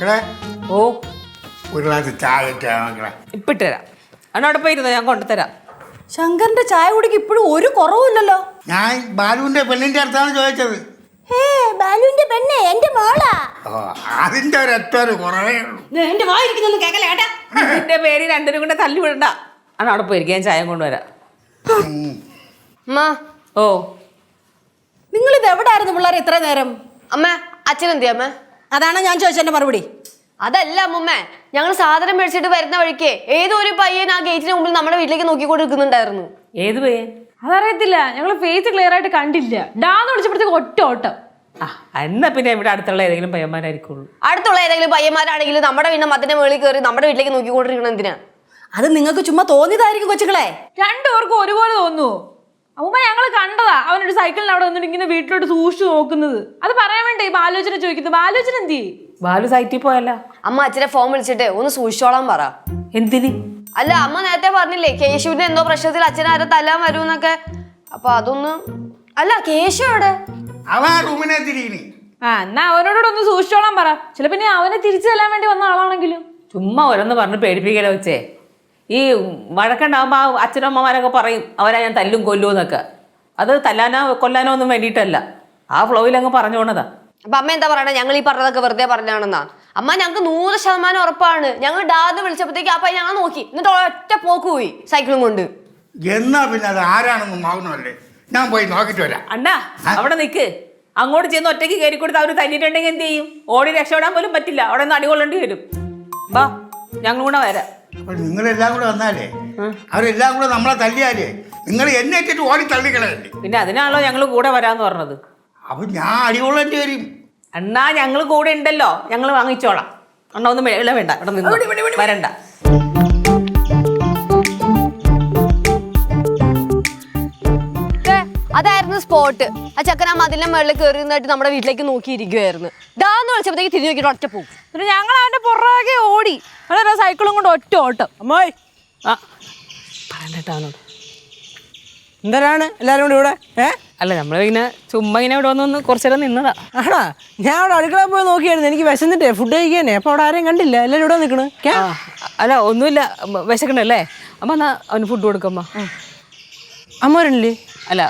മക്കളെ? ഓ. ഒരു ഗ്ലാസ് ചായ ഇട്ടാ മക്കളെ. ഇപ്പൊ ഇട്ടുതരാം അന്നോടെ പോയിരുന്നോ? ഞാൻ കൊണ്ടുതരാം ശങ്കറിന്റെ ചായ കുടിക്ക് ഇപ്പോഴും ഒരു കുറവുമില്ലല്ലോ. ഞാൻ ബാലുവിന്റെ പെണ്ണിന്റെ അടുത്താണ് ചോദിച്ചത്. ഹേ ബാലുവിന്റെ പെണ്ണെ എന്റെ മോളാ. ഓ അതിന്റെ ഒരൊറ്റ ഒരു കുറവേ ഉള്ളൂ. എന്റെ വായിരിക്കുന്നു കേക്കല കേട്ടാ എന്റെ പേര് രണ്ടിനും കൂടെ തല്ലി വിടണ്ട. അന്നോടെ പോയിരിക്കും ഞാൻ ചായ കൊണ്ടുവരാം. ഉം. അമ്മ ഓ. നിങ്ങൾ ഇത് എവിടായിരുന്നു പിള്ളേർ ഇത്ര നേരം അമ്മ അച്ഛൻ എന്തിയാ അമ്മ? അതാണ് ഞാൻ ചോദിച്ചതിന്റെ മറുപടി. അതല്ല അമ്മ ഞങ്ങൾ സാധനം മേടിച്ചിട്ട് വരുന്ന വഴിക്ക് ഏതോ ഒരു പയ്യൻ ആ ഗേറ്റിന് മുമ്പിൽ നമ്മുടെ വീട്ടിലേക്ക് നോക്കിക്കൊണ്ട് നിൽക്കുന്നുണ്ടായിരുന്നു ഏത് പയ്യൻ? അതറിയത്തില്ല ഞങ്ങൾ ഫേസ് ക്ലിയർ ആയിട്ട് കണ്ടില്ല. ഡാന്ന് വിളിച്ചപ്പോഴത്തേക്ക് ഒറ്റ ഓട്ടം. ആ എന്നാ പിന്നെ ഇവിടെ അടുത്തുള്ള ഏതെങ്കിലും പയ്യന്മാരായിരിക്കുള്ളൂ. അടുത്തുള്ള ഏതെങ്കിലും പയ്യന്മാരാണെങ്കിൽ നമ്മുടെ വീടിന്റെ മത്തിന്റെ മുകളിൽ കയറി നമ്മുടെ വീട്ടിലേക്ക് നോക്കിക്കൊണ്ടിരിക്കണം എന്തിനാ? അത് നിങ്ങൾക്ക് ചുമ്മാ തോന്നിയതായിരിക്കും കൊച്ചുങ്ങളെ. രണ്ടുപേർക്കും ഒരുപോലെ തോന്നുന്നു അമ്മ ഞങ്ങൾ കണ്ടതാ. അവനൊരു സൈക്കിളിൽ അവിടെ വന്നിട്ട് ഇങ്ങനെ വീട്ടിലോട്ട് സൂക്ഷിച്ചു നോക്കുന്നത്. അത് പറയാൻ വേണ്ടി ഈ ബാലോചന ചോദിക്കുന്നത്? ബാലോചന എന്ത് ചെയ്യും? ബാലു സൈറ്റിൽ പോയല്ല. അമ്മ അച്ഛനെ ഫോൺ വിളിച്ചിട്ട് ഒന്ന് സൂക്ഷിച്ചോളാൻ പറ. എന്തിന്? അല്ല അമ്മ നേരത്തെ പറഞ്ഞില്ലേ കേശുവിന്റെ എന്തോ പ്രശ്നത്തിൽ അച്ഛൻ ആരെ തല്ലാൻ വരുമെന്നൊക്കെ. അപ്പൊ അതൊന്ന് അല്ല കേശു എവിടെ? അവൻ റൂമിനെ ആ എന്നാ അവനോട് ഒന്ന് സൂക്ഷിച്ചോളാൻ പറ. ചിലപ്പോ ഇനി അവനെ തിരിച്ചു തല്ലാൻ വേണ്ടി വന്ന ആളാണെങ്കിലും. ചുമ്മാ ഓരോന്ന് പറഞ്ഞ് പേടിപ്പിക്കലോ വെച്ചേ ഈ വഴക്കുണ്ടാകുമ്പോൾ ആ അച്ഛനും അമ്മമാരൊക്കെ പറയും അവരെ ഞാൻ തല്ലും കൊല്ലും എന്നൊക്കെ. അത് തല്ലാനോ കൊല്ലാനോ ഒന്നും വേണ്ടിയിട്ടല്ല. ആ ഫ്ലോയിൽ അങ്ങ് പറഞ്ഞു പോണതാ. അപ്പൊ അമ്മ എന്താ പറയണേ? ഞങ്ങൾ ഈ പറഞ്ഞതൊക്കെ വെറുതെ പറഞ്ഞാണെന്നാ. അമ്മ ഞങ്ങൾക്ക് നൂറ് ശതമാനം ഉറപ്പാണ്. ഞങ്ങൾ ഡാദ് വിളിച്ചപ്പോഴത്തേക്ക് അപ്പൊ ഞങ്ങൾ നോക്കി. എന്നിട്ട് ഒറ്റ പോക്ക് പോയി സൈക്കിളും കൊണ്ട്. എന്നാ പിന്നെ അത് ആരാണെന്ന് മാവുന്നല്ലേ ഞാൻ പോയി നോക്കിട്ട് വരാം. അണ്ണാ അവിടെ നിൽക്ക് അങ്ങോട്ട് ചെന്ന് ഒറ്റയ്ക്ക് കയറി കൊടുത്ത് അവർ തല്ലിയിട്ടുണ്ടെങ്കിൽ എന്ത് ചെയ്യും? ഓടി രക്ഷപ്പെടാൻ പോലും പറ്റില്ല. അവിടെ നിന്ന് അടികൊള്ളേണ്ടി വരും. വാ ഞങ്ങൾ കൂടെ വരാം. അപ്പൊ നിങ്ങളെല്ലാം കൂടെ വന്നാലേ? അവരെല്ലാം കൂടെ നമ്മളെ തല്ലിയാലേ? നിങ്ങൾ എന്നെ ഇട്ടിട്ട് ഓടി തള്ളിക്കളയല്ലേ പിന്നെ അതിനാണല്ലോ ഞങ്ങൾ കൂടെ വരാന്ന് പറഞ്ഞത്. അപ്പൊ ഞാൻ അടികൊള്ളേണ്ടി വരും. അണ്ണാ ഞങ്ങൾ കൂടെ ഉണ്ടല്ലോ. ഞങ്ങൾ വാങ്ങിച്ചോളാം. അണ്ണാ ഒന്നും വേണ്ട. ഇവിടെ നിന്ന് വരണ്ട. അതായിരുന്നു സ്പോട്ട് ആ ചക്കൻ ആ മതിലിന്റെ മുകളിൽ കയറി നിന്നിട്ട് നമ്മുടെ വീട്ടിലേക്ക് നോക്കിയിരിക്കുവായിരുന്നു. ഡാന്ന് വിളിച്ചപ്പോഴത്തേക്ക് തിരിഞ്ഞു നോക്കിയിട്ട് ഒറ്റ പോകും പിന്നെ ഞങ്ങൾ അവന്റെ പുറകെ ഓടി. അവനൊരു സൈക്കിളും കൊണ്ട് ഒറ്റ ഓട്ടം. അമ്മായി. ആ. എന്തരാണ് എല്ലാരും കൂടി ഇവിടെ? ഏ? അല്ല നമ്മളിങ്ങനെ ചുമ്മാ ഇങ്ങനെ ഇവിടെ വന്നൊന്ന് കുറച്ചു നേരം നിന്നതാ. ആടാ ഞാൻ അവിടെ അടുക്കള പോയി നോക്കിയായിരുന്നു. എനിക്ക് വിശന്നിട്ടേ ഫുഡ് കഴിക്കാനേ. അപ്പൊ അവിടെ ആരെയും കണ്ടില്ല. എല്ലാരും ഇവിടെ നിൽക്കണ് അല്ല ഒന്നുമില്ല. വിശക്കണ്ടല്ലേ? അമ്മ എന്നാ അവന് ഫുഡ് കൊടുക്കമ്മ അമ്മരല്ലേ അല്ല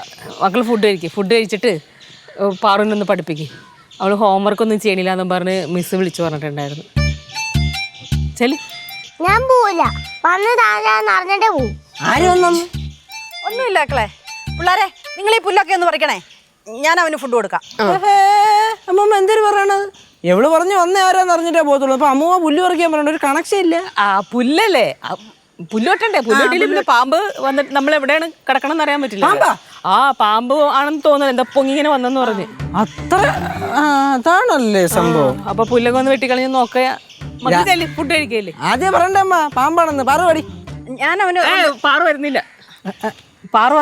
മക്കൾ ഫുഡ് കഴിക്കും. ഫുഡ് കഴിച്ചിട്ട് പാറുവിനൊന്ന് പഠിപ്പിക്കും. അവൾ ഹോംവർക്ക് ഒന്നും ചെയ്യണില്ല എന്നും പറഞ്ഞ് മിസ് വിളിച്ചു പറഞ്ഞിട്ടുണ്ടായിരുന്നു. ചെൽ. ഞാൻ പോവില്ല. വന്ന് താഴാന്ന് അറിഞ്ഞിട്ടേ പോവും. ആര് വന്നു? ഒന്നുമില്ല മക്കളെ. പിള്ളേരെ നിങ്ങൾ ഈ പുല്ലൊക്കെ ഒന്ന് പറിക്കണേ. ഞാൻ അവന് ഫുഡ് കൊടുക്കാം. അമ്മമ്മ എന്തൊരു പറയണത്? എവൾ പറഞ്ഞു വന്ന ആരാന്ന് അറിഞ്ഞിട്ടേ പോകത്തുള്ളൂ. അപ്പൊ അമ്മൂമ്മ പുല്ല് പറിക്കാൻ പറഞ്ഞ ഒരു കണക്ഷൻ ഇല്ല. ആ പുല്ലല്ലേ? പുല്ലോട്ടണ്ടേ? പുല്ലോട്ടിൽ പിന്നെ പാമ്പ് വന്നിട്ട് നമ്മൾ എവിടെയാണ് കിടക്കണം എന്ന് അറിയാൻ പറ്റില്ല. ആ പാമ്പ് ആണെന്ന് തോന്നുന്നു എന്താ പൊങ്ങിങ്ങനെ വന്നെന്ന് പറഞ്ഞു. അത്ര അതാണല്ലേ സംഭവം. അപ്പൊ പുല്ലൊക്കെ ഒന്ന് വെട്ടിക്കളഞ്ഞ് നോക്കുക. ഫുഡ് കഴിക്കല്ലേ? ആദ്യം പറഞ്ഞ പാമ്പാണെന്ന്. പാറു പടി ഞാൻ അവന് പാറു വരുന്നില്ല. പാറു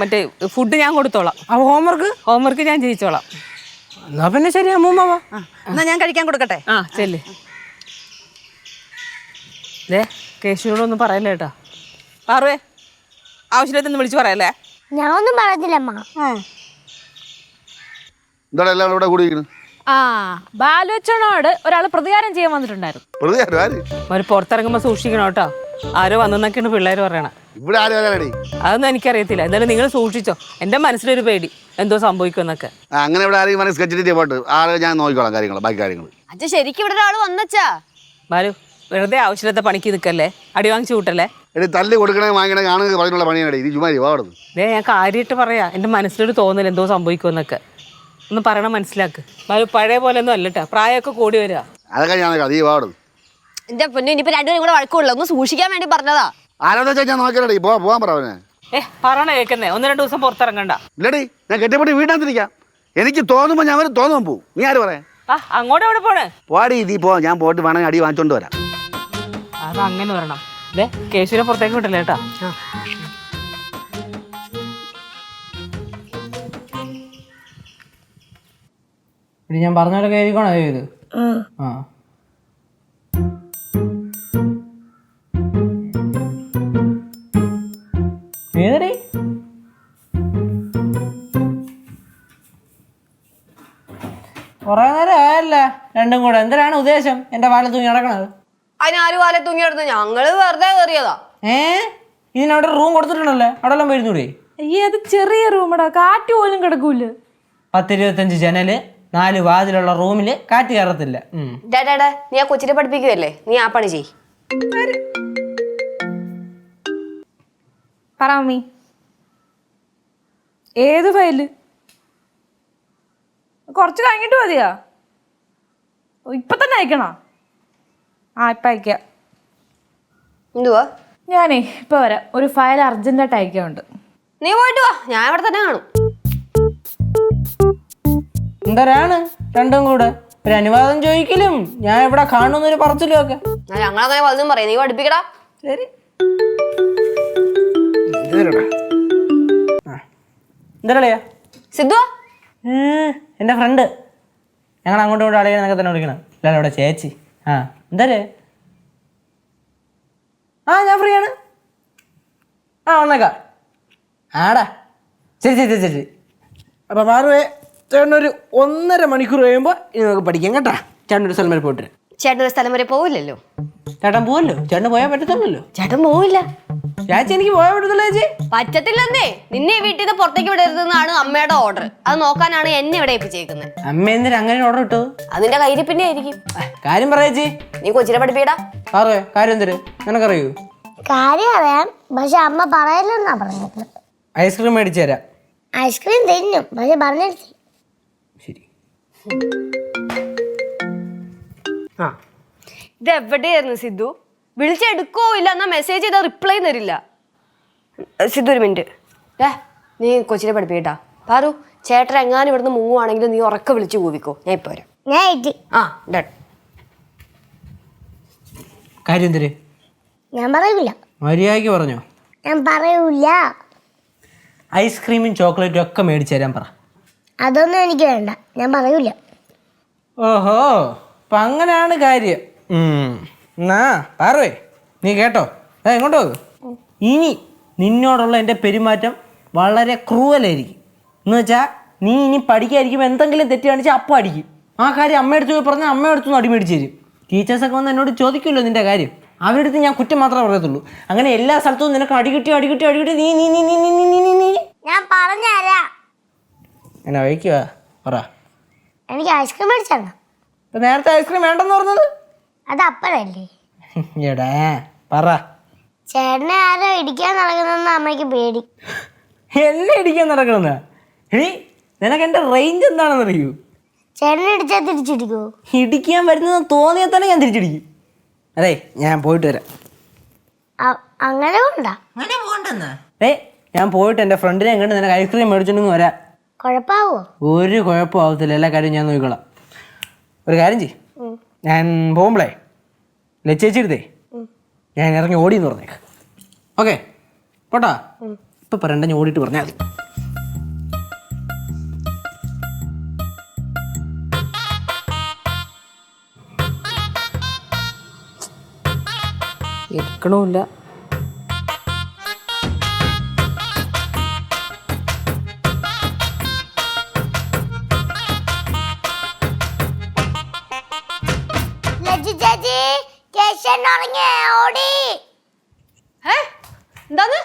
മറ്റേ ഫുഡ് ഞാൻ കൊടുത്തോളാം. അപ്പൊ ഹോംവർക്ക് ഹോംവർക്ക് ഞാൻ ജയിച്ചോളാം എന്നാ പിന്നെ ശരി അമ്മൂമ്മ. എന്നാ ഞാൻ കഴിക്കാൻ കൊടുക്കട്ടെ. ആ ചെല്ലേ. ദേ. കേശുവിനോടൊന്നും പറയല്ലേ കേട്ടോ പാറുവേ ആവശ്യത്തിന് വിളിച്ചു പറയല്ലേ? ഞാനൊന്നും ഒന്നും പറയത്തില്ലമ്മ എന്താണ് എല്ലാവരും ഇവിടെ കൂടിയിരിക്കുന്നത് ആ ബാലുവച്ചനോട് ഒരാൾ പ്രതികാരം ചെയ്യാൻ വന്നിട്ടുണ്ടായിരുന്നു. പ്രതികാരം ആര്? പുറത്തിറങ്ങുമ്പോൾ സൂക്ഷിക്കണം കേട്ടോ. ആരോ വന്നെന്നൊക്കെയാണ് പിള്ളേർ പറയണത് ഇവിടെ ആര് വരാനടി അതൊന്നും എനിക്കറിയത്തില്ല. എന്തായാലും നിങ്ങൾ സൂക്ഷിച്ചോ. എന്റെ മനസ്സിലൊരു പേടി. എന്തോ സംഭവിക്കുമെന്നൊക്കെ. ആ, അങ്ങനെ ഇവിടെ ആരെയും പോട്ട്. ആളെ ഞാൻ നോക്കിക്കോളാം കാര്യങ്ങൾ ബാക്കി കാര്യങ്ങൾ അച്ഛൻ ശരിക്കും ഇവിടെ ഒരാൾ വന്നച്ചാ? ബാലു വെറുതെ ആവശ്യമില്ലാത്ത പണിക്ക് നിൽക്കല്ലേ? അടി വാങ്ങിച്ചു കൂട്ടല്ലേ? എടി തല്ല് കൊടുക്കണേ വാങ്ങണേ കാണുക പറഞ്ഞുള്ള പണിയാണ് ഇത് ചുമ്മാ വാടുന്നു ദേ ഞാൻ കാര്യമായിട്ട് പറയാ. എന്റെ മനസ്സിലൊരു തോന്നൽ എന്തോ സംഭവിക്കുമെന്നൊക്കെ. ഒന്ന് പറയണം മനസ്സിലാക്ക്. പഴയ പോലെ ഒന്നും അല്ലട്ടാ പ്രായമൊക്കെ കൂടി വരിക അതൊക്കെ ഞാൻ നീ വാടുന്നു എന്റെ പൊന്നു ഇനിയിപ്പോ രണ്ടുപേരും കൂടെ വഴക്കുള്ളൂ. ഒന്ന് സൂക്ഷിക്കാൻ വേണ്ടി പറഞ്ഞതാ. ആരാന്ന് വെച്ചാൽ ഞാൻ നോക്കിയാലടി പോ പോവാൻ പറ അവനെ. ഏ പറയണ കേൾക്കുന്നേ. ഒന്ന് രണ്ട് ദിവസം പുറത്തിറങ്ങണ്ട. ഇല്ലടി ഞാൻ കെട്ടിപ്പറ്റി വീട്ടിനകത്തിരിക്കാം. എനിക്ക് തോന്നുമ്പോൾ ഞാൻ തോന്നുമ്പോ തോന്നുമ്പോൾ പോവും നീ ആര് പറയാ? ആ അങ്ങോട്ട് എവിടെ പോണേ? പോടി ഇതി പോ. ഞാൻ പോയിട്ട് വേണമെങ്കിൽ അടി വാങ്ങിച്ചോണ്ട് വരാം. അത് അങ്ങനെ വരണം. ദേ കേശുവിനെ പുറത്തേക്ക് വിട്ടില്ല കേട്ടാ. ഞാൻ പറഞ്ഞോലൊക്കെ എഴുതിക്കോണോ ചെയ്ത് ആ. ഏതടി? കുറെ നേരം ആയല്ലേ രണ്ടും കൂടെ. എന്തിനാണ് ഉദ്ദേശം? എന്റെ വാല തൂങ്ങി നടക്കണത്? അതിനാര് വാല തൂങ്ങി കിടന്ന് ഞങ്ങൾ വെറുതെ കയറിയതാ ഏ? ഇതിനവിടെ റൂം കൊടുത്തിട്ടുണ്ടല്ലേ. അവിടെ എല്ലാം വരുന്നൂടെ? അയ്യേ അത് ചെറിയ റൂമടാ കാറ്റ് പോലും കിടക്കൂല. പത്തിരുപത്തഞ്ച് ജനൽ നാല് വാതിലുള്ള റൂമിൽ കാറ്റ് കയറത്തില്ല. ഉം. ഡാഡാ നീ ആ കൊച്ചിനെ പഠിപ്പിക്കുവല്ലേ? നീ ആ പണി ചെയ് പറ മമ്മി ഏത് ഫയൽ? കുറച്ച് കഴിഞ്ഞിട്ട് മതിയാ? ഓ, ഇപ്പൊ തന്നെ അയക്കണോ? ആ ഇപ്പൊ അയക്കാം. എന്തുവാ? ഞാനേ ഇപ്പൊ വരാം. ഒരു ഫയൽ അർജന്റായിട്ട് അയക്കാനുണ്ട്. നീ പോയിട്ട് വാ. ഞാൻ ഇവിടെ തന്നെ കാണും. എന്തരാണ്? രണ്ടും കൂടെ. ഒരു അനുവാദം ചോദിക്കലും. ഞാൻ ഇവിടെ കാണുന്നൊരു പറച്ചിലും ഒക്കെ. ഞാൻ ഞങ്ങളങ്ങനെ പലതും പറയാം. നീ പഠിപ്പിക്കടാ. ശരി. എന്തരളിയാ? സിദ്ധു എന്റെ ഫ്രണ്ട് ഞങ്ങൾ അങ്ങോട്ടും ഇങ്ങോട്ടും അളിയെ എന്നൊക്കെ തന്നെ വിളിക്കണം. അല്ലാതെ ഇവിടെ ചേച്ചി. ആ. എന്തരേ? ആ ഞാൻ ഫ്രീ ആണ് ആ വന്നേക്കാം. ആടാ. ശരി ശരി ശരി ശരി. അപ്പം മാറുവേ ചേട്ടനൊരു ഒന്നര മണിക്കൂർ കഴിയുമ്പോൾ ഇനി നമുക്ക് പഠിക്കാം കേട്ടാ. ചേട്ടൻ ഒരു സ്ഥലം വരെ പോയിട്ട്. ചേട്ടൻ ഒരു സ്ഥലം വരെ പോവില്ലല്ലോ? ചേട്ടൻ പോവല്ലോ ചേട്ടന് പോയാൽ പറ്റത്തുള്ളല്ലോ. ചേട്ടൻ പോവില്ല. ചേച്ചി എനിക്ക് പോയാൽ പറ്റത്തില്ല ചേച്ചി. പറ്റത്തില്ലെന്നേ. നിന്നെ ഈ വീട്ടിൽ നിന്ന് പുറത്തേക്ക് വിടരുതെന്നാണ് അമ്മയുടെ ഓർഡർ അത് നോക്കാനാണ് എന്നെ ഇവിടെ ഏൽപ്പിച്ചേക്കുന്നത്. അമ്മ എന്തിനാ അങ്ങനെ ഓർഡർ ഇട്ടത്? അതിന്റെ കയ്യിൽ പിന്നെ ആയിരിക്കും. കാര്യം പറയാ ചേച്ചി. നീ കൊച്ചിനെ പഠിപ്പിക്കടാ സാറേ കാര്യം എന്തര്? നിനക്കറിയോ? കാര്യം അറിയാം പക്ഷെ അമ്മ പറയലെന്നാ പറഞ്ഞത്. ഐസ്ക്രീം മേടിച്ചു തരാം. ഐസ്ക്രീം തിന്നും. പക്ഷെ പറഞ്ഞിട്ട് ശരി. ഇത് എവിടെയായിരുന്നു സിദ്ധു? വിളിച്ചെടുക്കോ ഇല്ല എന്നാ മെസ്സേജ് ചെയ്താൽ റിപ്ലൈ തരില്ല. സിദ്ധു ഒരു മിനിറ്റ് ഏ നീ കൊച്ചിനെ പഠിപ്പിക്കട്ടാ. പാറു ചേട്ടൻ എങ്ങാനും ഇവിടുന്ന് മൂവാണെങ്കിൽ നീ ഉറക്കെ വിളിച്ച് കൂവിക്കോ. ഞാൻ ഇപ്പൊ വരാം. ഞാൻ ആ ഡൺ കാര്യം ഞാൻ പറയൂല. മര്യാദയ്ക്ക് പറഞ്ഞോ. ഞാൻ പറയൂല. ഐസ്ക്രീമും ചോക്ലേറ്റും ഒക്കെ മേടിച്ചു തരാൻ പറ. അതൊന്നും എനിക്ക് വേണ്ട. ഞാൻ പറയൂല. ഓഹോ. അപ്പൊ അങ്ങനെയാണ് കാര്യം. ഉം. എന്നാ പാറുവേ നീ കേട്ടോ. ഏ എങ്ങോട്ടോ ഇനി നിന്നോടുള്ള എന്റെ പെരുമാറ്റം വളരെ ക്രൂവലായിരിക്കും എന്ന് വെച്ചാൽ നീ ഇനി പഠിക്കായിരിക്കും എന്തെങ്കിലും തെറ്റ് കാണിച്ചാൽ അപ്പം അടിക്കും. ആ കാര്യം അമ്മയടുത്ത് പോയി പറഞ്ഞാൽ അമ്മയടുത്ത് നിന്ന് അടിമേടിച്ച് തരും. ടീച്ചേഴ്സൊക്കെ വന്ന് എന്നോട് ചോദിക്കുമല്ലോ നിന്റെ കാര്യം. അവരുടെ അടുത്ത് ഞാൻ കുറ്റം മാത്രമേ പറയത്തുള്ളൂ. അങ്ങനെ എല്ലാ സ്ഥലത്തും നിനക്ക് അടികിട്ടി അടികിട്ടി അടികിട്ടി നീ നീ നീ നീ നീ നീ നീ നീ നീ. ഞാൻ പറഞ്ഞുതരാം. എന്നെ വഹിക്കുക പറ. എനിക്ക് ഐസ്ക്രീം മേടിച്ചാണ് ഇപ്പം നേരത്തെ ഐസ്ക്രീം വേണ്ടെന്ന് പറഞ്ഞത്? അത് അപ്പഴല്ലേ? എടാ പറ. ചേട്ടനെ ആരോ ഇടിക്കാൻ നടക്കുന്നെന്ന് അമ്മയ്ക്ക് പേടി. എന്നെ ഇടിക്കാൻ നടക്കണെന്ന്? എടി നിനക്ക് എന്റെ റേഞ്ച് എന്താണെന്ന് അറിയൂ ചേട്ടനെ ഇടിച്ചാൽ തിരിച്ചിടിക്കോ? ഇടിക്കാൻ വരുന്നത് തോന്നിയാൽ തന്നെ ഞാൻ തിരിച്ചിടിക്കും. അതെ ഞാൻ പോയിട്ട് വരാം. അ- അങ്ങനെ കൊണ്ടാ ഏ ഞാൻ പോയിട്ട് എന്റെ ഫ്രണ്ടിനെ കണ്ട് നിനക്ക് ഐസ്ക്രീം മേടിച്ചിട്ടുണ്ടെന്ന് വരാം. കുഴപ്പാവോ? ഒരു കുഴപ്പമാവത്തില്ല എല്ലാ കാര്യവും ഞാൻ നോക്കിക്കോളാം. ഒരു കാര്യം ചെയ് ഞാൻ പോകുമ്പോളേ ലച്ചേച്ചിരുതേ ഞാൻ ഇറങ്ങി ഓടി എന്ന് പറഞ്ഞേക്ക്. ഓക്കെ. പോട്ടാ. ഇപ്പം പറയണ്ട ഞാൻ ഓടിയിട്ട് പറഞ്ഞാൽ മതി. എടുക്കണമില്ല ലജ്ജി ചേച്ചി കേശവൻ ഓടി. ഏ? എന്താന്ന്?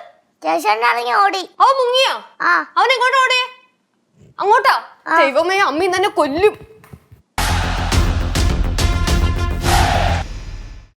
ഓടി. അവൻ മുങ്ങിയോ? ആ. അവൻ എങ്ങോട്ടാ ഓടിയേ? അങ്ങോട്ടാ? ദൈവമേ അമ്മ തന്നെ കൊല്ലും.